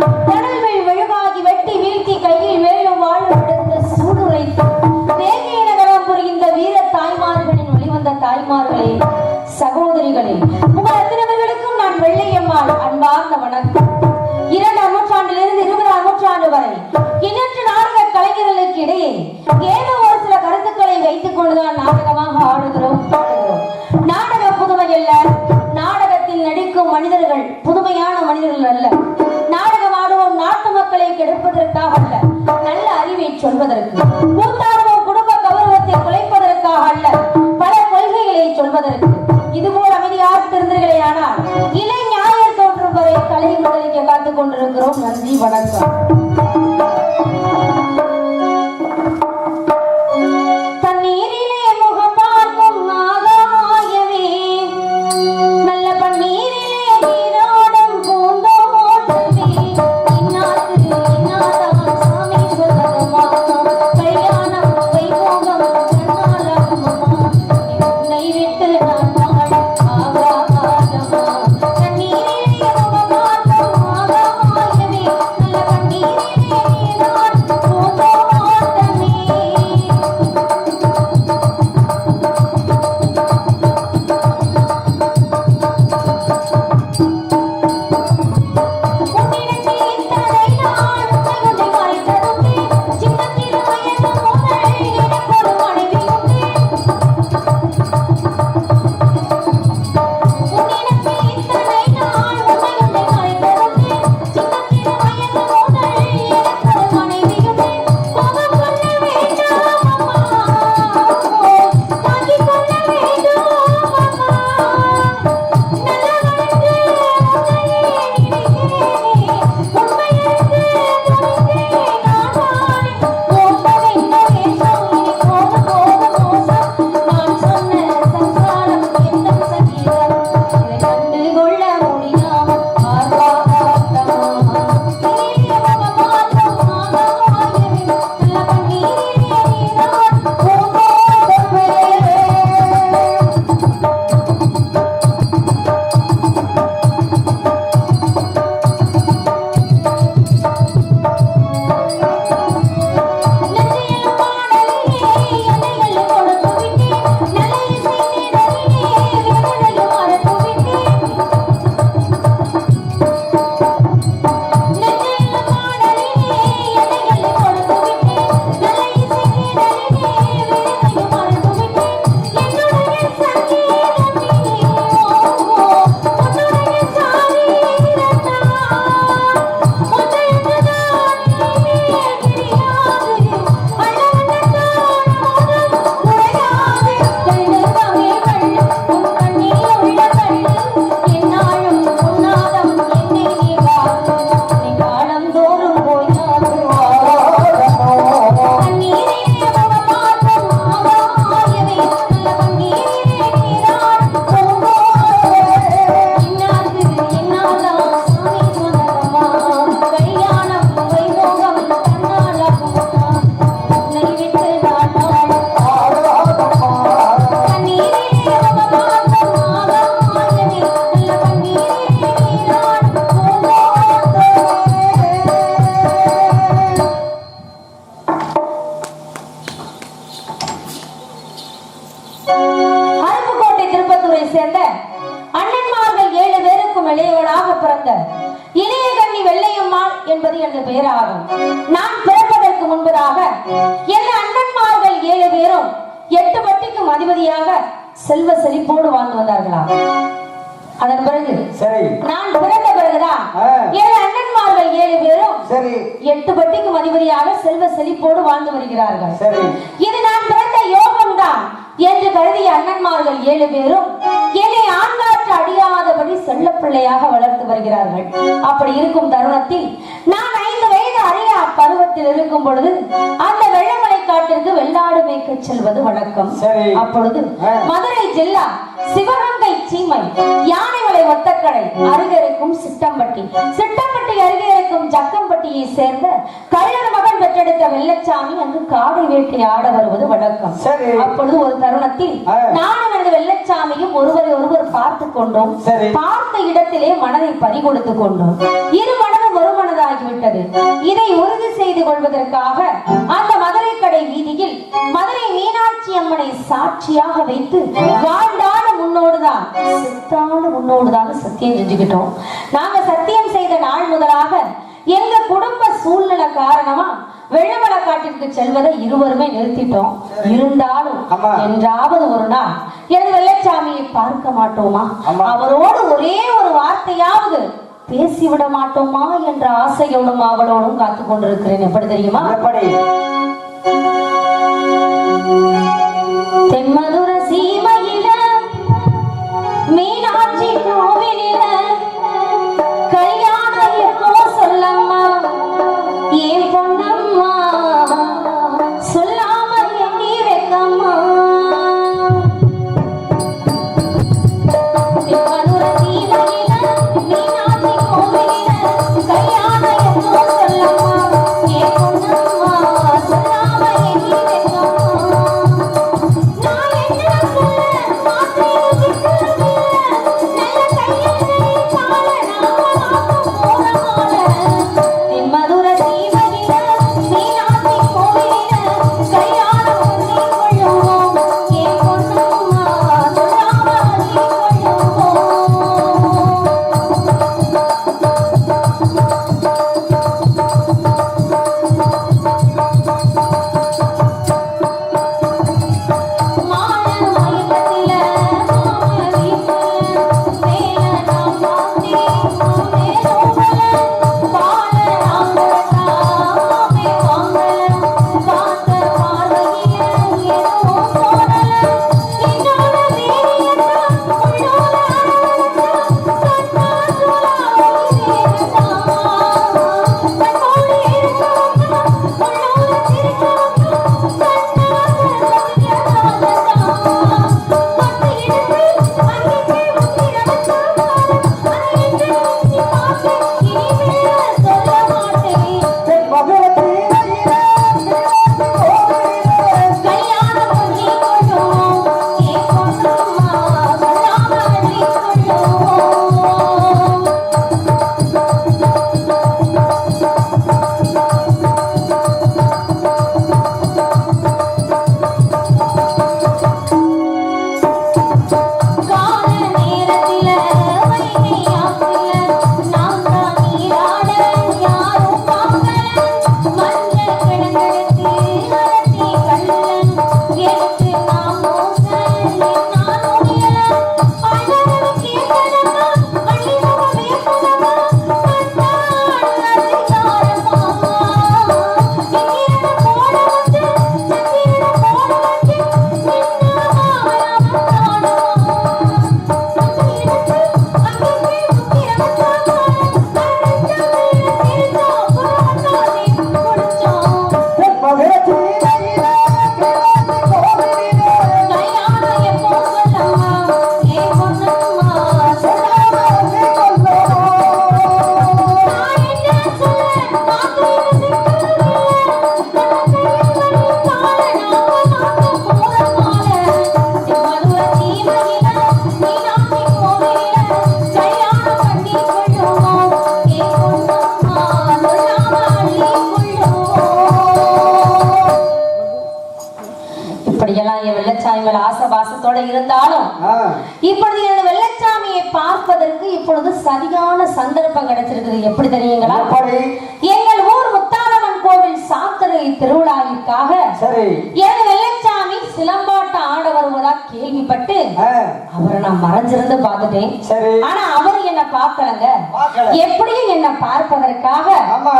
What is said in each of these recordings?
கொடல்கள் விழுவாகி வெட்டி வீழ்த்தி கை செல்வதற்கு பெயர் நான் பிறப்பதற்கு முன்பதாக என் அண்ணன்மார்கள் ஏழு பேரும் எட்டு வட்டிக்கும் அதிபதியாக செல்வ செழிப்போடு வாழ்ந்து வந்தார்களா? அதன் பிறகு சரி. நான் பிறந்த பிறகுதான் ஏழு அண்ணன்மார்கள் ஏழு பேரும் சரி. எட்டு பட்டிக்கும் அதிபதியாக செல்வ செழிப்போடு வாழ்ந்து வருகிறார்கள். சரி. இது நான் பிறந்த யோகம் தான் என்று கருதிய அண்ணன்மார்கள் ஏழு பேரும் என்னை ஆண்காற்று அடியாதபடி செல்ல பிள்ளையாக வளர்த்து வருகிறார்கள். அப்படி இருக்கும் தருணத்தில் நான் ஐந்து வயது அறிய அப்பருவத்தில் இருக்கும் பொழுது அந்த வெள்ளமலை காட்டிற்கு வெள்ளாடு மேய்க்க செல்வது வழக்கம். அப்பொழுது மதுரை ஜில்லா சிவன் சீமை யானைமலை ஒத்தக்கடை அருகே இருக்கும் சிட்டம்பட்டி சிட்டம்பட்டி அருகே இருக்கும் ஜக்கம்பட்டியை சேர்ந்த கள்ளர் மகன் பெற்றெடுத்த வெள்ளச்சாமி அங்கு காடை வேட்டை ஆட வருவது வழக்கம். அப்பொழுது ஒரு தருணத்தில். நானும் எனது வெள்ளச்சாமியும் ஒருவரை ஒருவர் பார்த்து கொண்டோம். பார்த்த இடத்திலே மனதை பறிகொடுத்து கொண்டோம் இரு மனதும் ஒரு மனதாகிவிட்டது இதை உறுதி செய்து கொள்வதற்காக அந்த மதுரை கடை வீதியில் மதுரை மீனாட்சி அம்மனை சாட்சியாக வைத்து வாழ்ந்தான முன்னோடுதான் செத்தான முன்னோடுதான் சத்தியம் செஞ்சுக்கிட்டோம் நாங்க சத்தியம் செய்த நாள் முதலாக எங்க குடும்ப சூழ்நிலை காரணமா வெள்ளமலை காட்டிற்கு செல்வதை இருவருமே நிறுத்திட்டோம் இருந்தாலும். என்றாவது ஒரு நாள் எனது வெள்ளச்சாமியை பார்க்க மாட்டோமா. அவரோடு ஒரே ஒரு வார்த்தையாவது பேசிவிட மாட்டோமா என்ற ஆசையோடும் அவளோடும் காத்து கொண்டிருக்கிறேன் எப்படி தெரியுமா? எப்படி? தென்மதுர இப்படியெல்லாம் என் வெள்ளச்சாமி மேல ஆசை பாசத்தோட இருந்தாலும் இப்பொழுது எனது வெள்ளச்சாமியை பார்ப்பதற்கு இப்பொழுது சரியான சந்தர்ப்பம் கிடைச்சிருக்குது எப்படி தெரியுங்களா? எங்கள் ஊர் முத்தாரம்மன் கோவில் சாத்திரை திருவிழாவிற்காக எனது வெள்ளச்சாமி சிலம்பாட்டம் ஆட வருவதா கேள்விப்பட்டு அவரை நான் மறைஞ்சிருந்து பார்த்துட்டேன். ஆனா அவர் என்ன பார்க்கலங்க. பார்க்கல. எப்படியும் என்ன பார்ப்பதற்காக ஆமா.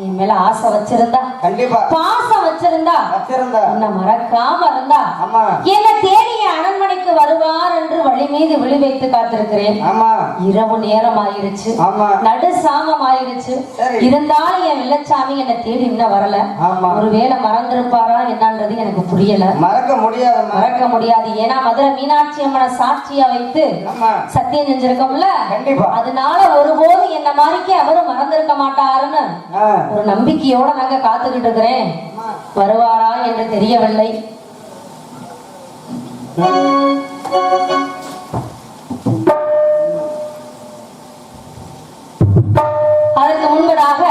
என் மேல ஆசை வச்சிருந்தா கண்டிப்பா. பாசம் வச்சிருந்தா வச்சிருந்த. உன்னை மறக்காம இருந்தா ஆமா. என்ன தேடிய அரண்மனைக்கு வருவார் என்று வழி மீது விழி வைத்து காத்திருக்கிறேன். ஆமா. இரவு நேரம் ஆயிருச்சு ஆமா. நடு சாமம் ஆயிருச்சு. இருந்தாலும் என் வெள்ளச்சாமி என்னை தேடி இன்னும் வரல. ஆமா. ஒருவேளை மறந்திருப்பாரா என்னன்றது எனக்கு புரியல. மறக்க முடியாதம்மா. மறக்க முடியாது. ஏன்னா மதுரை மீனாட்சி அம்மனை சாட்சியா வைத்து சத்தியம் செஞ்சிருக்கோம்ல. கண்டிப்பா. அதனால ஒருபோது என்ன மாதிரிக்கு அவரும் மறந்திருக்க மாட்டாருன்னு. ஒரு நம்பிக்கையோட நாங்க காத்துக்கிட்டு இருக்கிறேன். வருவாரா என்று தெரியவில்லை. அதற்கு முன்பதாக.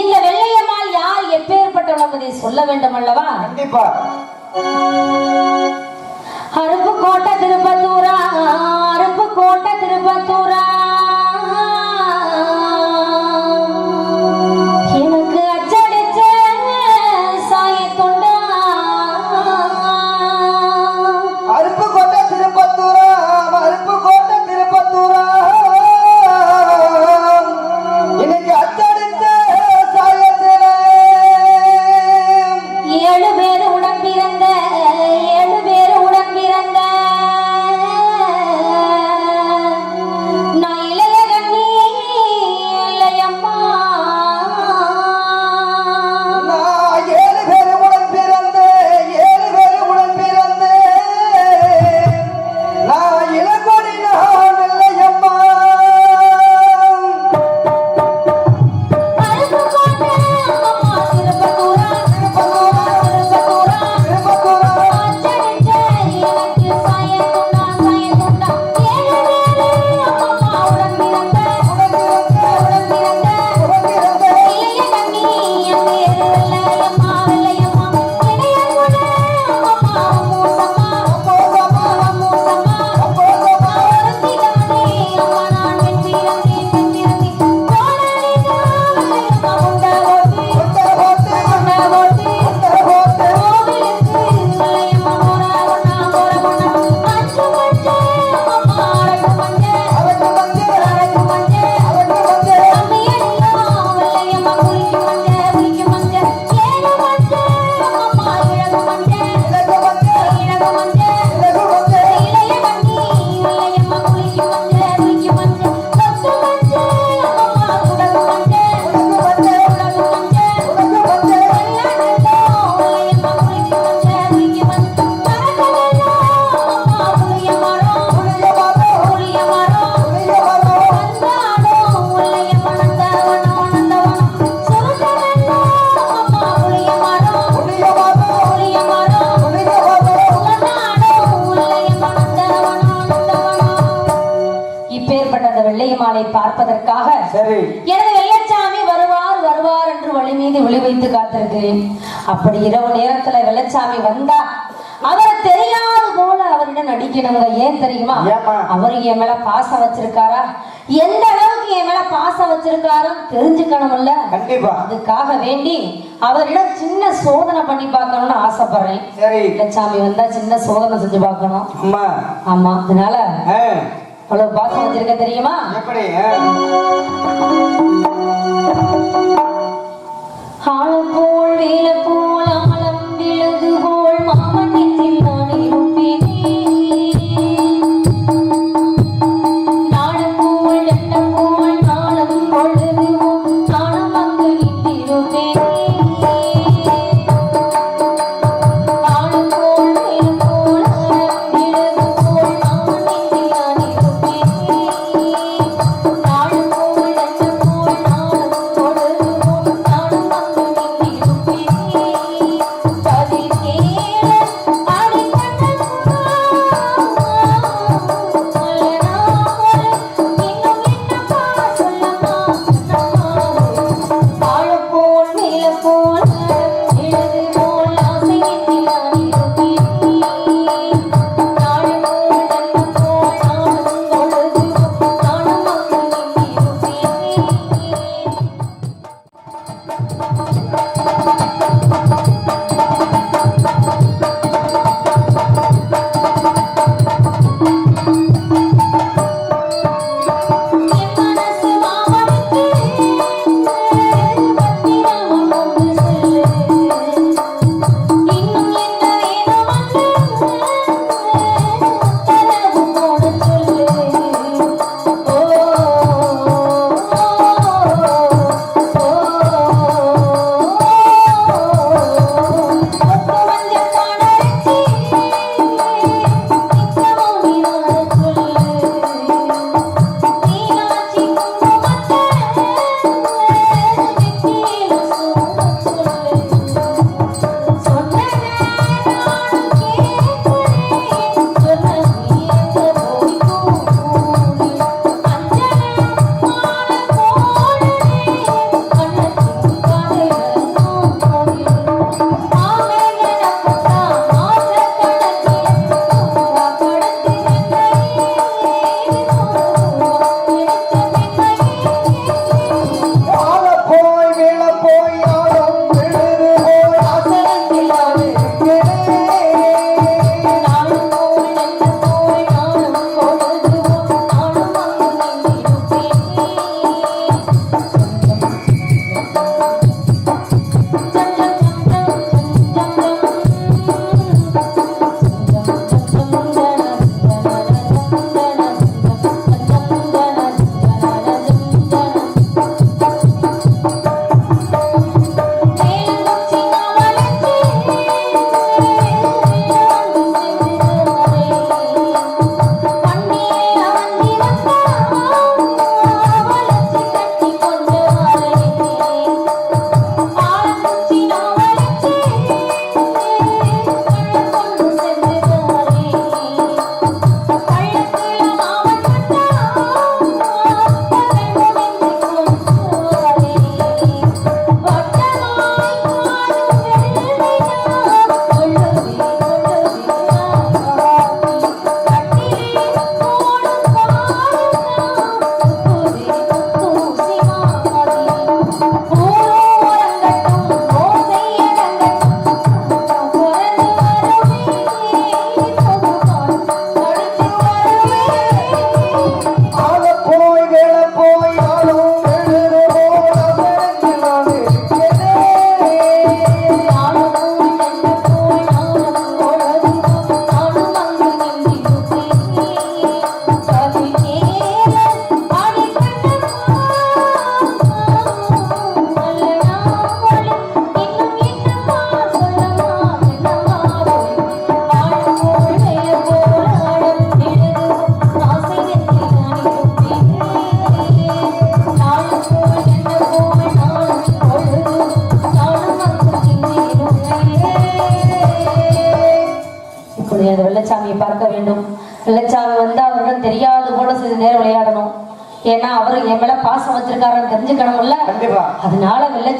இந்த வெள்ளையம்மாள் யார் எப்பேற்பட்டவள் என்பதை சொல்ல வேண்டும் அல்லவா கண்டிப்பா. அருப்பு கோட்டை திருப்பத்தூரா அருப்பு கோட்டை திருப்பத்தூரா. அப்படி இரவு நேரத்துல வெள்ளச்சாமி வந்தா அவரை தெரியாது போல அவரிடம் நடிக்கணுங்க. ஏன் தெரியுமா? அவரு என் மேல பாசம் வச்சிருக்காரா? எந்த அளவுக்கு என் மேல பாசம் வச்சிருக்காருன்னு தெரிஞ்சுக்கணும்ல. கண்டிப்பா. அதுக்காக வேண்டி அவரிடம் சின்ன சோதனை பண்ணி பார்க்கணும்னு ஆசைப்படுறேன். சரி. வெள்ளச்சாமி வந்தா சின்ன சோதனை செஞ்சு பார்க்கணும். அம்மா. ஆமா. அதனால அவ்வளவு பாசம் வச்சிருக்க தெரியுமா? எப்படி? ஹால போல் வேலை போல்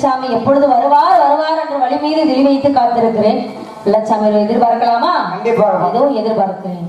வெள்ளச்சாமி எப்பொழுது வருவார் வருவார் என்று வழி மீது விழி வைத்து காத்திருக்கிறேன் வெள்ளச்சாமி எதிர்பார்க்கலாமா ஏதோ எதிர்பார்க்கிறேன்.